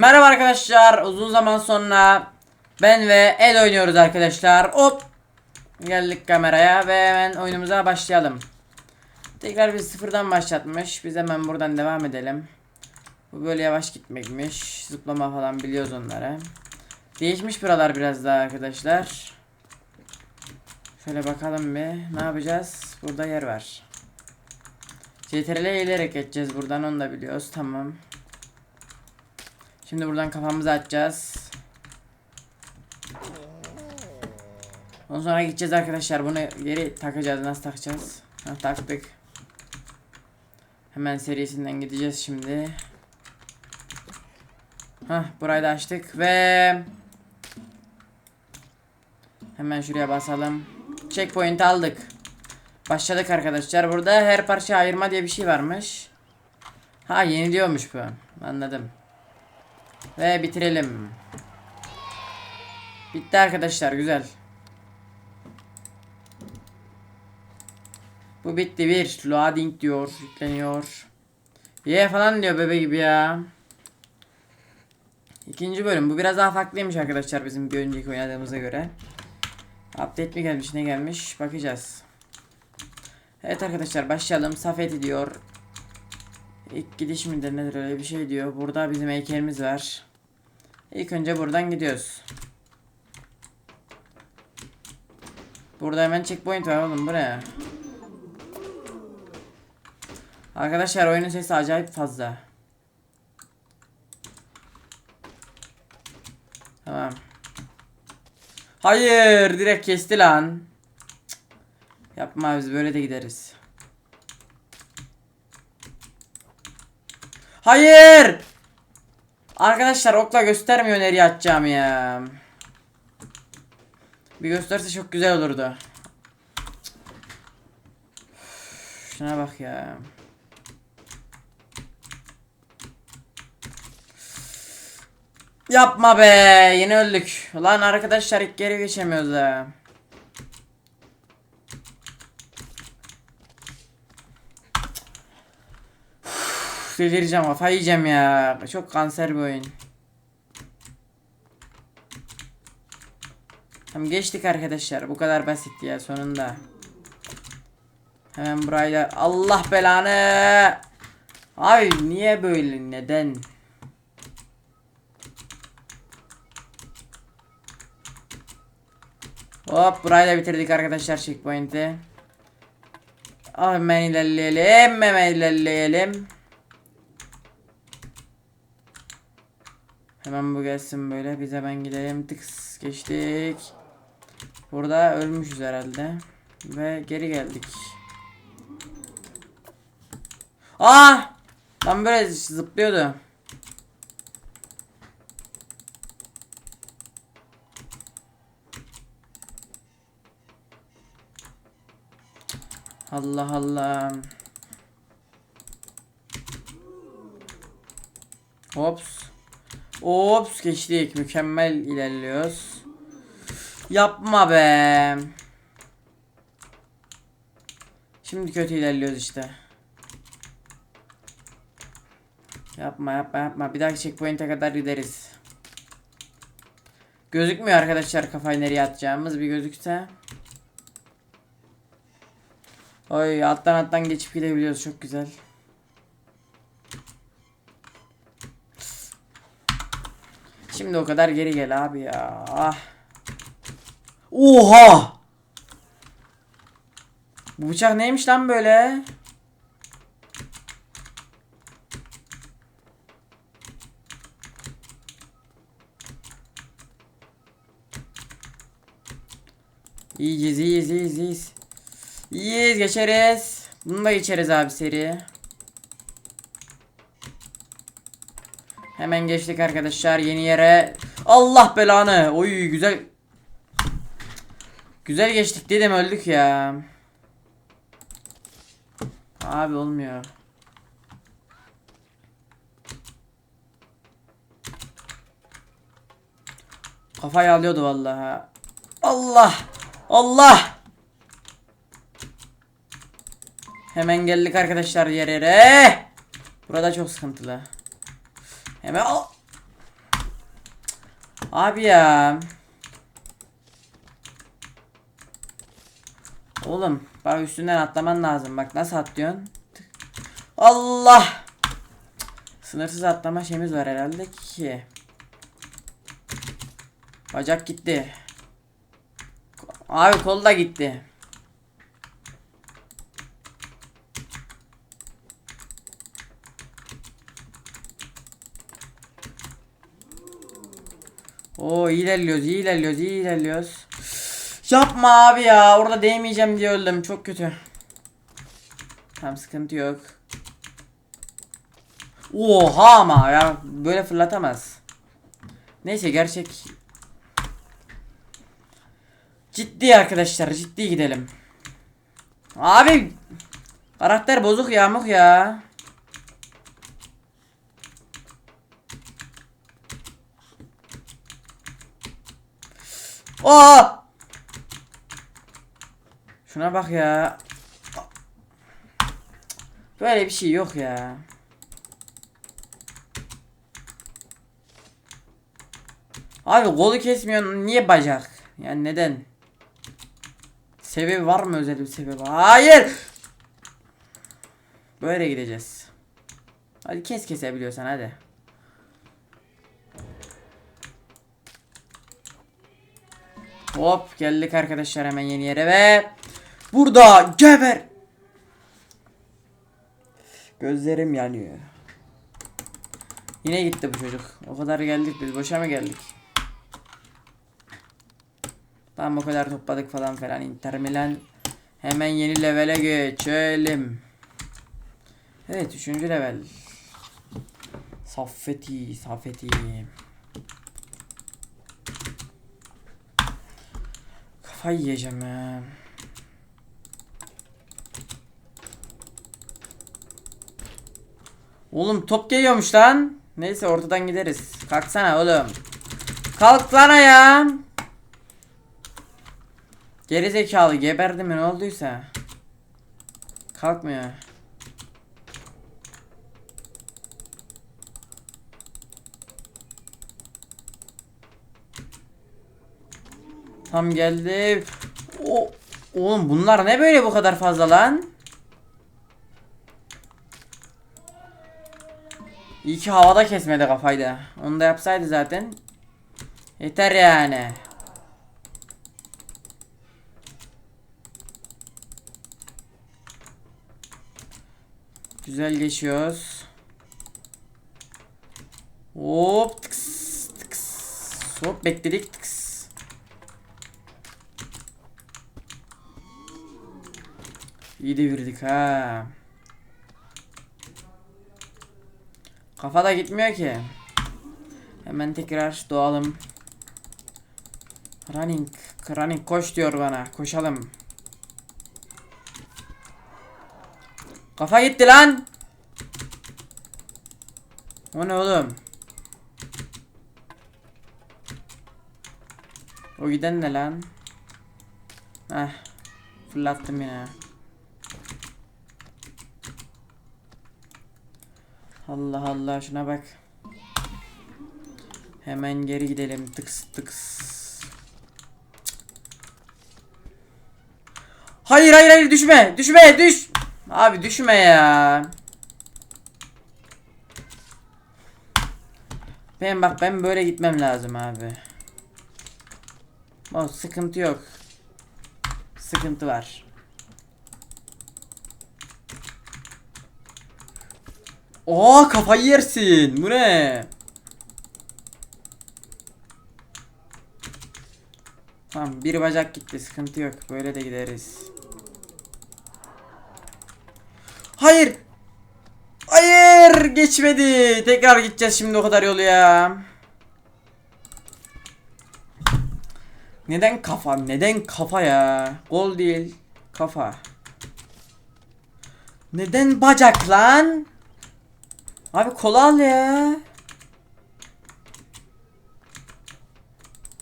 Merhaba arkadaşlar. Uzun zaman sonra ben ve Ed oynuyoruz arkadaşlar. Hop. Geldik kameraya ve hemen oyunumuza başlayalım. Tekrar bir sıfırdan başlatmış. Biz hemen buradan devam edelim. Bu böyle yavaş gitmekmiş. Zıplama falan biliyoruz onları. Değişmiş buralar biraz daha arkadaşlar. Şöyle bakalım bir. Ne yapacağız? Burada yer var. CTRL'e eğilerek geçeceğiz buradan onu da biliyoruz. Tamam. Şimdi buradan kafamızı açacağız. Ondan sonra gideceğiz arkadaşlar. Bunu geri takacağız. Nasıl takacağız? Ha, taktık. Hemen serisinden gideceğiz şimdi. Hah burayı da açtık ve hemen şuraya basalım. Checkpoint aldık. Başladık arkadaşlar. Burada her parça ayırma diye bir şey varmış. Ha yeniliyormuş bu. Anladım. Ve bitirelim. Bitti arkadaşlar güzel. Bu bitti bir. Loading diyor. Yükleniyor. Ye falan diyor bebe gibi ya. İkinci bölüm. Bu biraz daha farklıymış arkadaşlar bizim bir önceki oynadığımıza göre. Update mi gelmiş ne gelmiş bakacağız. Evet arkadaşlar başlayalım. Safet diyor. İlk gidiş midir nedir öyle bir şey diyor. Burada bizim heykelimiz var. İlk önce buradan gidiyoruz. Burada hemen checkpoint var oğlum bu ne? Arkadaşlar oyunun sesi acayip fazla. Tamam. Hayır direkt kesti lan. Cık. Yapma biz böyle de gideriz. Hayır! Arkadaşlar okla göstermiyor nereye atacağım ya. Bir gösterse çok güzel olurdu. Şuna bak ya. Yapma be yine öldük. Lan arkadaşlar geri geçemiyoruz ha. Üf, Delireceğim kafayı yiyeceğim ya. Çok kanser bir oyun. Tamam geçtik arkadaşlar. Bu kadar basit ya sonunda. Hemen burayla Allah belanı. Ay niye böyle neden? Hop burayı da bitirdik arkadaşlar checkpoint'i. Ah, Hemen ilerleyelim. Hemen ilerleyelim. Hemen bu gelsin böyle. Biz hemen gidelim. Tıks geçtik. Burada ölmüşüz herhalde. Ve geri geldik. Ah! Tam böyle zıplıyordu. Allah Allah. Ops. Ops geçtik. Mükemmel ilerliyoruz. Yapma be. Şimdi kötü ilerliyoruz işte. Yapma yapma yapma. Bir dahaki checkpoint'e kadar gideriz. Gözükmüyor arkadaşlar kafayı nereye atacağımız bir gözükse. Oy alttan alttan geçip gidebiliyoruz çok güzel. Şimdi o kadar geri gel abi ya. Ah. Oha! Bu bıçak neymiş lan böyle? İyiyiz iyiyiz iyiyiz iyiyiz. İyiyiz geçeriz. Bunu da geçeriz abi seri. Hemen geçtik arkadaşlar yeni yere. Allah belanı. Oy güzel. Güzel geçtik dedim öldük ya. Abi olmuyor. Kafayı alıyordu vallahi. Allah! Allah! Hemen geldik arkadaşlar yer yere. Burada çok sıkıntılı. Hemen al. Abi ya. Oğlum bak üstünden atlaman lazım. Bak nasıl atlıyorsun? Allah. Sınırsız atlama şeyimiz var herhalde ki. Bacak gitti. Abi kol da gitti. Oo iyi ilerliyoruz, iyi ilerliyoruz, ilerliyoruz. Yapma abi ya. Orada değmeyeceğim diye öldüm. Çok kötü. Tamam sıkıntı yok. Oha ama ya böyle fırlatamaz. Neyse gerçek. Ciddi arkadaşlar ciddi gidelim. Abi karakter bozuk yamuk ya. Aa! Şuna bak ya. Böyle bir şey yok ya. Abi kolu kesmiyorsun niye bacak? Yani neden? Sebebi var mı özel bir sebebi? Hayır! Böyle gideceğiz. Hadi kes kesebiliyorsan hadi. Hop geldik arkadaşlar hemen yeni yere ve burada geber. Gözlerim yanıyor. Yine gitti bu çocuk. O kadar geldik biz boşa mı geldik? Tamam o kadar topladık falan filan. Inter Milan hemen yeni levele geçelim. Evet 3. level. Saffeti, Saffeti. Kafayı yiyeceğim ya. Oğlum top geliyormuş lan. Neyse ortadan gideriz. Kalksana oğlum. Kalk lan ya. Geri geberdi mi ne olduysa. Kalkmıyor. Tam geldi. O oğlum bunlar ne böyle bu kadar fazla lan? İyi ki havada kesmedi kafayı. Onu da yapsaydı zaten. Yeter yani. Güzel geçiyoruz. Hop tıks tıks. Hop bekledik tıks. İyi devirdik ha. Kafa da gitmiyor ki. Hemen tekrar doğalım. Running, running koş diyor bana. Koşalım. Kafa gitti lan. O ne oğlum? O giden ne lan? Heh. Fırlattım yine. Allah Allah şuna bak. Hemen geri gidelim tıks tıks. Hayır hayır hayır düşme düşme düş. Abi düşme ya. Ben bak ben böyle gitmem lazım abi. O sıkıntı yok. Sıkıntı var. Oo kafayı yersin. Bu ne? Tamam bir bacak gitti sıkıntı yok böyle de gideriz. Hayır. Hayır geçmedi. Tekrar gideceğiz şimdi o kadar yolu ya. Neden kafa? Neden kafa ya? Gol değil. Kafa. Neden bacak lan? Abi kola al ya.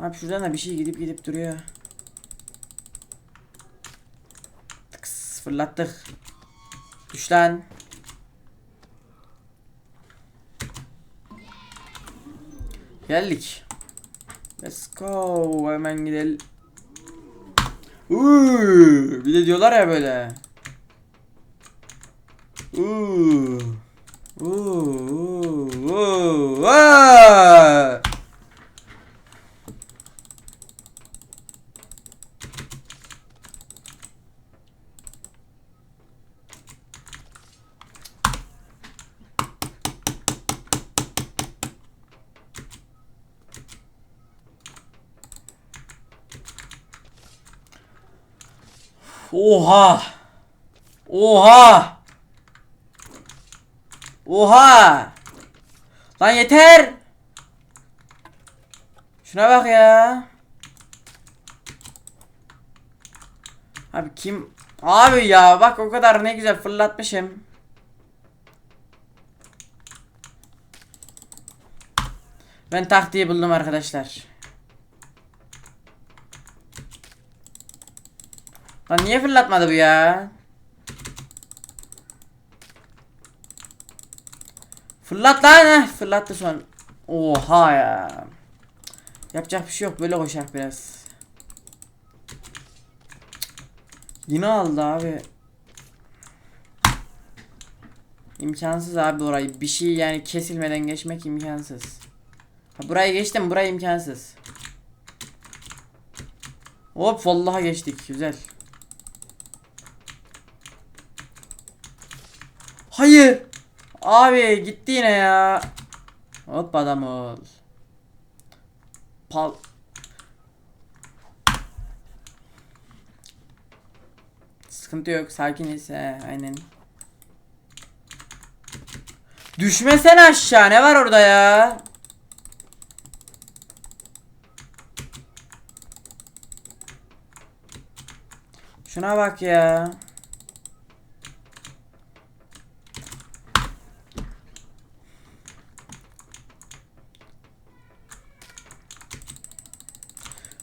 Abi şuradan da bir şey gidip gidip duruyor. Tıks fırlattık. Düş lan. Geldik. Let's go. Hemen gidelim. Uuu, bir de diyorlar ya böyle. Uuu. Uuu. Uuu. Aa! Oha! Oha! Oha! Lan yeter! Şuna bak ya. Abi kim? Abi ya bak o kadar ne güzel fırlatmışım. Ben taktiği buldum arkadaşlar. Lan niye fırlatmadı bu ya? Fırlat lan heh, fırlattı son. Oha ya. Yapacak bir şey yok böyle koşak biraz. Yine aldı abi. İmkansız abi orayı. Bir şey yani kesilmeden geçmek imkansız. Ha, burayı geçtim burayı imkansız. Hop vallahi geçtik güzel. Hayır. Abi gitti yine ya. Hop adam ol. Pal. Sıkıntı yok sakiniz he aynen. Düşmesene aşağı ne var orada ya? Şuna bak ya.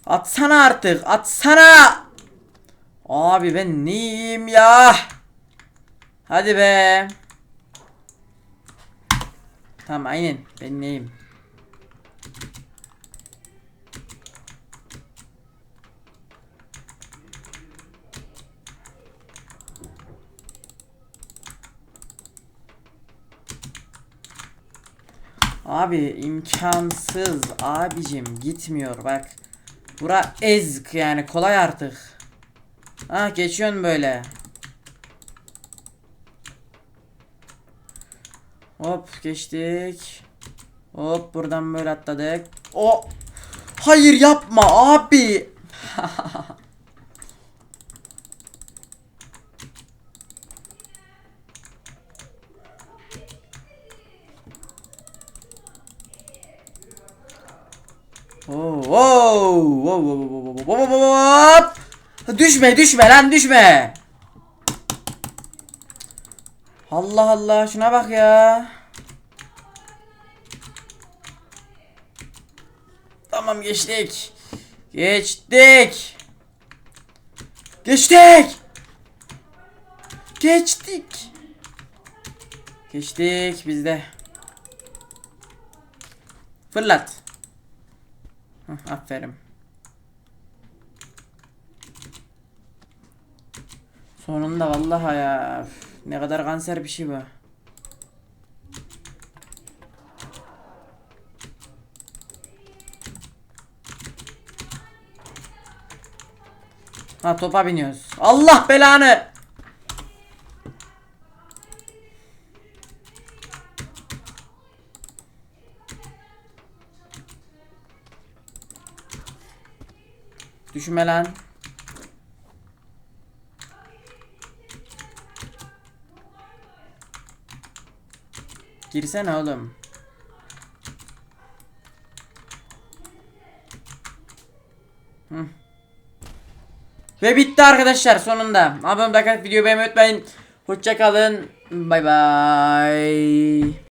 Atsana artık. Atsana. Abi ben neyim ya? Hadi be. Tamam aynen. Ben neyim? Abi imkansız abicim gitmiyor bak. Bura ezk yani kolay artık. Ha geçiyorsun böyle. Hop geçtik. Hop buradan böyle atladık. O Hayır yapma abi. Oo, oo, oo, oo, oo, hop. Düşme düşme lan düşme. Allah Allah şuna bak ya. Tamam geçtik. Geçtik. Geçtik. Geçtik. Geçtik bizde. Fırlat. Aferin. Sonunda vallahi ya. Üf, Ne kadar kanser bir şey bu. Ha topa biniyoruz. Allah belanı. Düşme lan. Girsene oğlum. Hı. Ve bitti arkadaşlar sonunda. Abone olmayı, videoyu beğenmeyi unutmayın. Hoşça kalın. Bay bay.